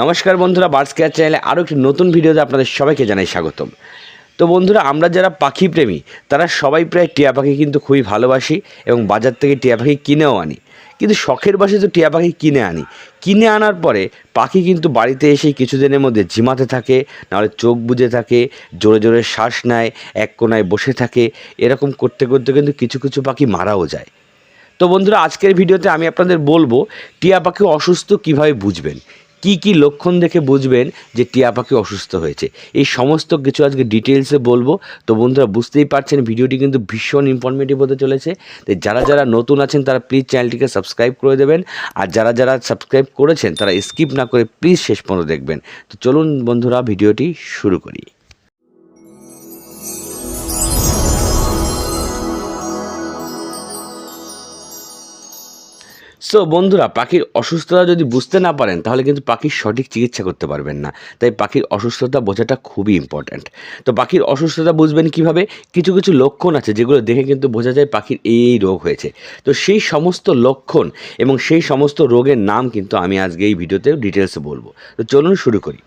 নমস্কার বন্ধুরা birds care চ্যানেলে আরও একটি নতুন ভিডিওতে আপনাদের সবাইকে জানাই স্বাগতম। তো বন্ধুরা, আমরা যারা পাখি প্রেমী, তারা সবাই প্রায় টিয়া পাখি কিন্তু খুবই ভালোবাসি এবং বাজার থেকে টিয়া পাখি কিনেও আনি। কিন্তু শখের বাসে তো টিয়া পাখি কিনে আনি। কিনে আনার পরে পাখি কিন্তু বাড়িতে এসে কিছুদিনের মধ্যে ঝিমাতে থাকে, নাহলে চোখ বুজে থাকে, জোরে জোরে শ্বাস নেয়, এক কোনায় বসে থাকে, এরকম করতে করতে কিন্তু কিছু কিছু পাখি মারাও যায়। তো বন্ধুরা, আজকের ভিডিওতে আমি আপনাদের বলব, টিয়া পাখি অসুস্থ কীভাবে বুঝবেন? কি কি লক্ষণ দেখে বুঝবেন যে টিয়া পাখি অসুস্থ হয়েছে। এই সমস্ত কিছু আজকে ডিটেলসে বলব। তো বন্ধুরা, বুঝতেই পারছেন, ভিডিওটি কিন্তু ভীষণ ইনফরমেটিভ হতে চলেছে। তো যারা যারা নতুন আছেন, তারা প্লিজ চ্যানেলটিকে সাবস্ক্রাইব করে দেবেন। আর যারা যারা সাবস্ক্রাইব করেছেন, তারা স্কিপ না করে প্লিজ শেষ পর্যন্ত দেখবেন। তো চলুন বন্ধুরা, ভিডিওটি শুরু করি। সো বন্ধুরা, পাখির অসুস্থতা যদি বুঝতে না পারেন, তাহলে কিন্তু পাখির সঠিক চিকিৎসা করতে পারবেন না। তাই পাখির অসুস্থতা বোঝাটা খুবই ইম্পর্ট্যান্ট তো পাখির অসুস্থতা বুঝবেন কীভাবে? কিছু কিছু লক্ষণ আছে যেগুলো দেখে কিন্তু বোঝা যায় পাখির এই এই রোগ হয়েছে। তো সেই সমস্ত লক্ষণ এবং সেই সমস্ত রোগের নাম কিন্তু আমি আজকে এই ভিডিওতে ডিটেলসে বলব। তো চলুন শুরু করি।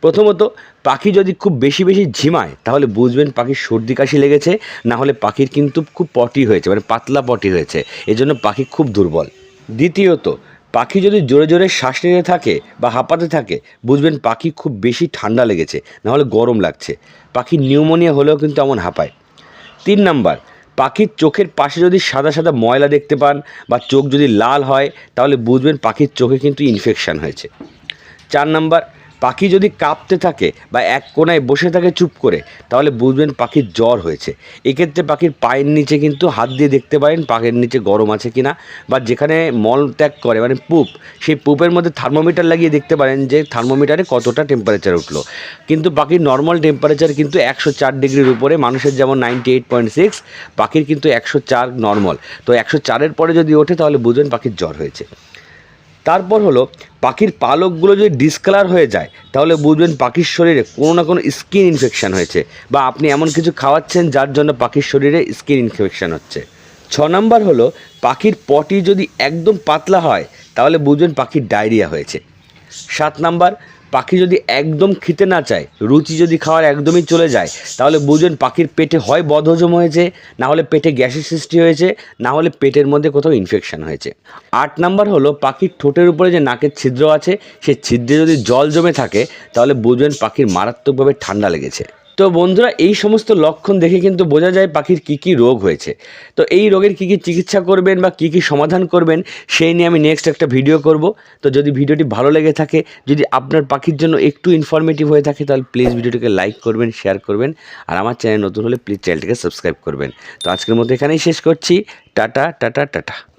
প্রথমত, পাখি যদি খুব বেশি বেশি ঝিমায়, তাহলে বুঝবেন পাখির সর্দি কাশি লেগেছে, না হলে পাখির কিন্তু খুব পটি হয়েছে মানে পাতলা পটি হয়েছে। এজন্য পাখি খুব দুর্বল। দ্বিতীয়ত, পাখি যদি জোরে জোরে শ্বাস নিতে থাকে বা হাঁপাতে থাকে, বুঝবেন পাখি খুব বেশি ঠান্ডা লেগেছে, নাহলে গরম লাগছে। পাখি নিউমোনিয়া হলেও কিন্তু এমন হাঁপায়। তিন নাম্বার, পাখির চোখের পাশে যদি সাদা সাদা ময়লা দেখতে পান বা চোখ যদি লাল হয়, তাহলে বুঝবেন পাখির চোখে কিন্তু ইনফেকশান হয়েছে। চার নাম্বার পাখি যদি কাঁপতে থাকে বা এক কোনায় বসে থাকে চুপ করে, তাহলে বুঝবেন পাখির জ্বর হয়েছে। এক্ষেত্রে পাখির পায়ের নিচে কিন্তু হাত দিয়ে দেখতে পারেন পাখির নিচে গরম আছে কি না বা যেখানে মল ত্যাগ করে মানে পুপ, সেই পুপের মধ্যে থার্মোমিটার লাগিয়ে দেখতে পারেন যে থার্মোমিটারে কতটা টেম্পারেচার উঠল। কিন্তু পাখির নর্মাল টেম্পারেচার কিন্তু একশো চার ডিগ্রির উপরে, মানুষের যেমন নাইনটি এইট পয়েন্ট সিক্স পাখির কিন্তু একশো চার নর্মাল তো একশো চারের পরে যদি ওঠে, তাহলে বুঝবেন পাখির জ্বর হয়েছে। তারপর হলো, পাখির পালকগুলো যদি ডিসকালার হয়ে যায়, তাহলে বুঝবেন পাখির শরীরে কোনো না কোনো স্কিন ইনফেকশান হয়েছে বা আপনি এমন কিছু খাওয়াচ্ছেন যার জন্য পাখির শরীরে স্কিন ইনফেকশান হচ্ছে। ছ নম্বর হলো, পাখির পটি যদি একদম পাতলা হয়, তাহলে বুঝবেন পাখির ডায়রিয়া হয়েছে। সাত নাম্বার পাখি যদি একদম খেতে না চায়, রুচি যদি খাওয়ার একদমই চলে যায়, তাহলে বুঝবেন পাখির পেটে হয় বদহজম হয়েছে, না হলে পেটে গ্যাসের সৃষ্টি হয়েছে, না হলে পেটের মধ্যে কোথাও ইনফেকশন হয়েছে। আট নাম্বার হলো পাখির ঠোঁটের উপরে যে নাকের ছিদ্র আছে সেই ছিদ্রে যদি জল জমে থাকে, তাহলে বুঝবেন পাখির মারাত্মকভাবে ঠান্ডা লেগেছে। তো বন্ধুরা, এই সমস্ত লক্ষণ দেখে কিন্তু বোঝা যায় পাখির কী কী রোগ হয়েছে। তো এই রোগের কী কী চিকিৎসা করবেন বা কী কী সমাধান করবেন, সেই নিয়ে আমি নেক্সট একটা ভিডিও করব। তো যদি ভিডিওটি ভালো লেগে থাকে, যদি আপনার পাখির জন্য একটু ইনফরমেটিভ হয়ে থাকে, তাহলে প্লিজ ভিডিওটিকে লাইক করবেন শেয়ার করবেন, আর আমার চ্যানেল নতুন হলে প্লিজ চ্যানেলটিকে সাবস্ক্রাইব করবেন। তো আজকের মতো এখানেই শেষ করছি। Tata tata tata.